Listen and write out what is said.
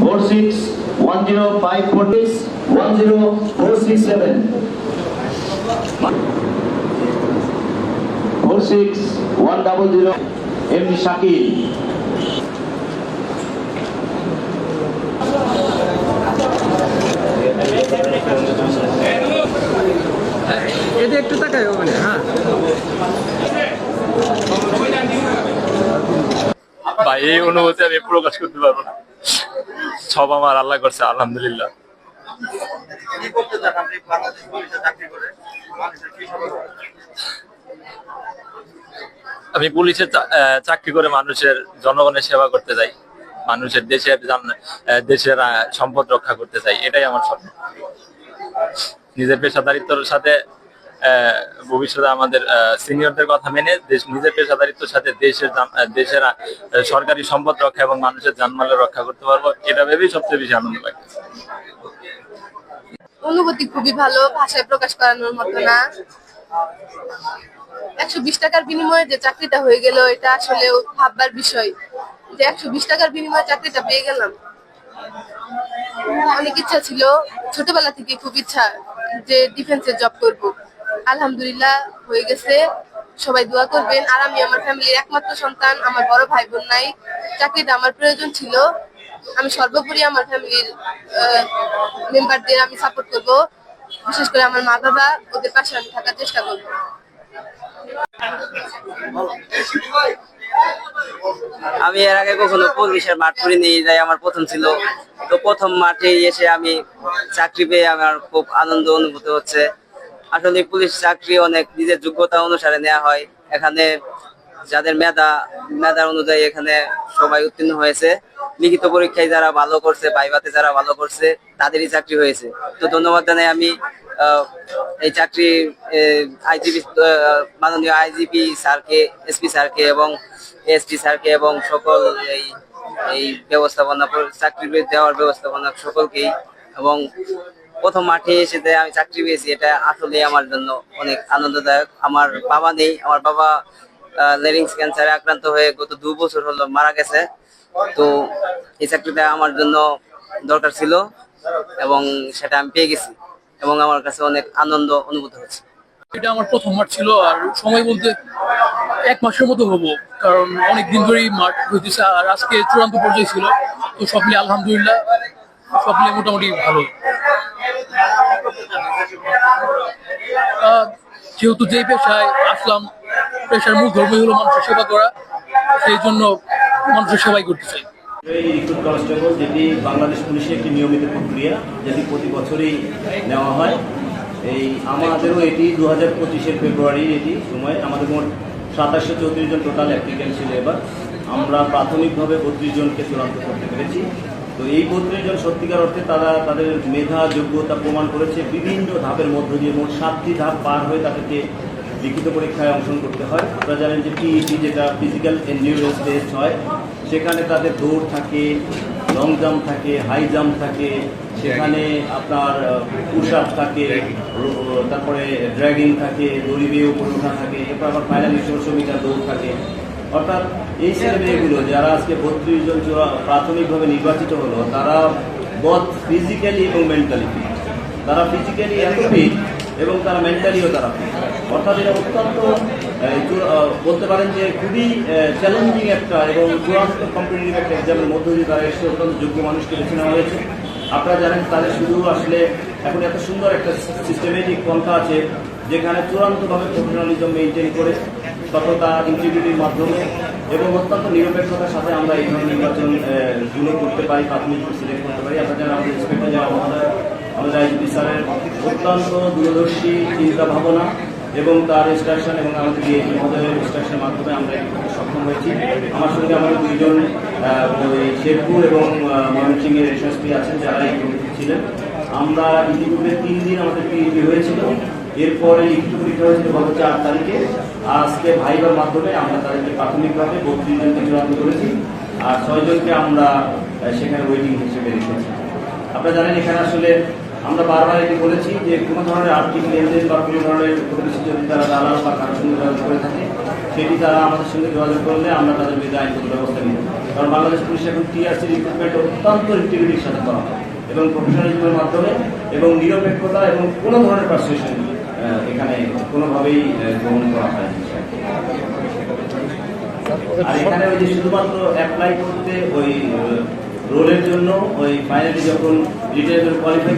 Four six one zero five four six one zero four six seven four six one double zero M Shakil এতে একটু তাকাই ওখানে হ্যাঁ। ভাই এই অনুভূতি আমি প্রকাশ করতে পারব না। সব আমার আল্লাহ করছে আলহামদুলিল্লাহ? আমি পুলিশে চা- আহ, চাকরি করে মানুষের জনগণের সেবা করতে চাই মানুষের দেশের দেশের সম্পদ রক্ষা করতে চাই এটাই আমার স্বপ্ন। নিজের পেশাদারিত্বর সাথে ভবিষ্যতে আমাদের সিনিয়রদের কথা মেনে দেশ- নিজের পেশাদারিত্বের সাথে দেশের দেশের সরকারি সম্পদ রক্ষা এবং মানুষের জানমালের রক্ষা করতে পারব, এটা ভেবেই সবচেয়ে বেশি আনন্দ লাগে। অনুভূতি খুবই ভালো, ভাষায় প্রকাশ করানোর মতো না। একশো বিশ টাকার বিনিময়ে যে চাকরিটা হয়ে গেল, এটা আসলে ভাববার বিষয় যে একশো বিশ টাকার বিনিময়ে চাকরিটা পেয়ে গেলাম। অনেক ইচ্ছা ছিল, ছোটবেলা থেকে খুব ইচ্ছা যে ডিফেন্সে জব করব। আলহামদুলিল্লাহ হয়ে গেছে। সবাই দোয়া করবেন। আর আমি আমার ফ্যামিলির একমাত্র সন্তান, আমার বড় ভাই বোন নাই। চাকরিটা আমার প্রয়োজন ছিল। আমি সর্বোপরি আমার ফ্যামিলির মেম্বারদের আমি সাপোর্ট করব। বিশেষ করে আমার মা বাবা, ওদের পাশে আমি থাকার চেষ্টা করব। আমি এর আগে কখনো পুলিশের মাঠ করিনি এটাই আমার প্রথম ছিল। তো প্রথম মাঠে এসে আমি চাকরি পেয়ে আমার খুব আনন্দ অনুভূত হচ্ছে। আসলে পুলিশ চাকরি অনেক, নিজের যোগ্যতা অনুসারে নেওয়া হয়। এখানে যাদের মেধা মেধা অনুযায়ী এখানে সবাই উত্তীর্ণ হয়েছে। লিখিত পরীক্ষায় যারা ভালো করছে বাইবাতে যারা ভালো করছে, তাদেরই চাকরি হয়েছে। তো ধন্যবাদ জানাই আমি এই চাকরি আইজিপি মাননীয় আইজিপি স্যারকে, এসপি স্যারকে এবং এসপি স্যারকে এবং সকল এই এই ব্যবস্থাপনা চাকরি দেওয়ার ব্যবস্থাপনা সকলকেই এবং প্রথম মাঠে এসে আমি চাকরি পেয়েছি, এটা আসলে আমার জন্য অনেক আনন্দদায়ক। আমার বাবা নেই, আমার বাবা লেরিংস ক্যান্সারে আক্রান্ত হয়ে গত দু বছর হলো মারা গেছে। তো এই চাকরিটা আমার জন্য দরকার ছিল এবং সেটা আমি পেয়ে গেছি এবং আমার কাছে অনেক আনন্দ অনুভূত হচ্ছে। এটা আমার প্রথম মাঠ ছিল আর সময় বলতে এক মাসের মতো হব, কারণ অনেক দিন ধরেই মাঠ হইতেছে আর আজকে চূড়ান্ত পর্যায়ে ছিল। তো সব মিলিয়ে আলহামদুলিল্লাহ, সব মিলিয়ে মোটামুটি ভালো। যেহেতু যেই পেশায় আসলাম, পেশার মূল ধর্মই হলো মানুষের সেবা করা, সেই জন্য মানুষের সেবাই করতে চাই। এই রিক্রুট কনস্টেবল যেটি বাংলাদেশ পুলিশের একটি নিয়মিত প্রক্রিয়া, যেটি প্রতি বছরই নেওয়া হয়, এই আমাদেরও এটি দু হাজার পঁচিশের ফেব্রুয়ারির এটি সময়, আমাদের মোট সাতাশশো চৌত্রিশ জন টোটাল অ্যাপ্লিকেন্ট ছিল এবার। আমরা প্রাথমিকভাবে বত্রিশ জনকে চূড়ান্ত করতে পেরেছি। তো এই বত্রিশ জন সত্যিকার অর্থে তারা তাদের মেধা, যোগ্যতা প্রমাণ করেছে। বিভিন্ন ধাপের মধ্য দিয়ে মোট সাতটি ধাপ পার হয়ে তাদেরকে লিখিত পরীক্ষায় অংশগ্রহণ করতে হয়। আপনারা জানেন যে টিইটি যেটা ফিজিক্যাল এনডিউরেন্স টেস্ট হয়, সেখানে তাদের দৌড় থাকে লং জাম্প থাকে হাই জাম্প থাকে, সেখানে আপনার পুশ আপ থাকে, তারপরে ড্র্যাগিং থাকে, দড়ি বেয়ে উপরে থাকে, এরপর আবার ফাইনালি ষোলোশো মিটার দৌড় থাকে। অর্থাৎ এই ছেলে মেয়েগুলো যারা আজকে বত্রিশ জন প্রাথমিকভাবে নির্বাচিত হলো, তারা বথ ফিজিক্যালি এবং মেন্টালি তারা ফিজিক্যালি এত এবং তারা মেন্টালিও তারা। অর্থাৎ এটা অত্যন্ত বলতে পারেন যে খুবই চ্যালেঞ্জিং একটা এবং চূড়ান্ত কম্পিটিটিভ একটা এক্সামের মধ্য দিয়ে তারা এসে অত্যন্ত যোগ্য মানুষকে বেছে নেওয়া হয়েছে আপনারা জানেন তাদের শুধু আসলে এখন এত সুন্দর একটা সিস্টেমেটিক পন্থা আছে যেখানে চূড়ান্তভাবে প্রফেশনালিজম মেনটেন করে সততা ইন্টিগ্রিটির মাধ্যমে এবং অত্যন্ত নিরপেক্ষতার সাথে আমরা এই ধরনের নির্বাচন আহ, করতে পারি প্রাথমিক সিলেক্ট করতে পারি। জানেন আমাদের ইন্সপেক্টর যারা মহোদয় আমাদের আইজিপি স্যারের অত্যন্ত দূরদর্শী চিন্তা ভাবনা এবং তার ইনস্ট্রাকশন এবং আমাদের ডিএসপি মহোদয়ের ইনস্ট্রাকশনের মাধ্যমে আমরা সক্ষম হয়েছি। আমার সঙ্গে আমাদের দুইজন শেরপুর এবং ময়মনসিংহের এসএসপি আছেন যারা ছিলেন। আমরা ইতিপূর্বে তিন দিন আমাদের পিএইচডি হয়েছিল। এরপরে লিখিত পরীক্ষা হয়েছিল গত চার তারিখে। আজকে ভাইবার মাধ্যমে আমরা তাদেরকে প্রাথমিকভাবে বত্রিশ জনকে চূড়ান্ত করেছি আর ছয়জনকে আমরা সেখানে ওয়েটিং হিসেবে রেখেছি। আপনারা জানেন এখানে আসলে আমরা বারবার এটি বলেছি যে কোনো ধরনের আর্থিক লেনদেন বা কোনো ধরনের কোনো যদি তারা দালাল বা কারোর সঙ্গে যোগাযোগ করে থাকে, সেটি তারা আমাদের সঙ্গে যোগাযোগ করলে আমরা তাদের বিরুদ্ধে আইনগত ব্যবস্থা নিই কারণ বাংলাদেশ পুলিশ এখন টিআরসি রিক্রুটমেন্ট অত্যন্ত ইন্টিগ্রিটির সাথে করা হয় এবং প্রফেশনালিজমের মাধ্যমে এবং নিরপেক্ষতা এবং কোনো ধরনের পারসুয়েশন এখানে কোনোভাবেই গ্রহণ করা হয়নি। আর এখানে ওই যে শুধুমাত্র অ্যাপ্লাই করতে ওই রোলের জন্য ওই ফাইনালি যখন রিটার্ন কোয়ালিফাই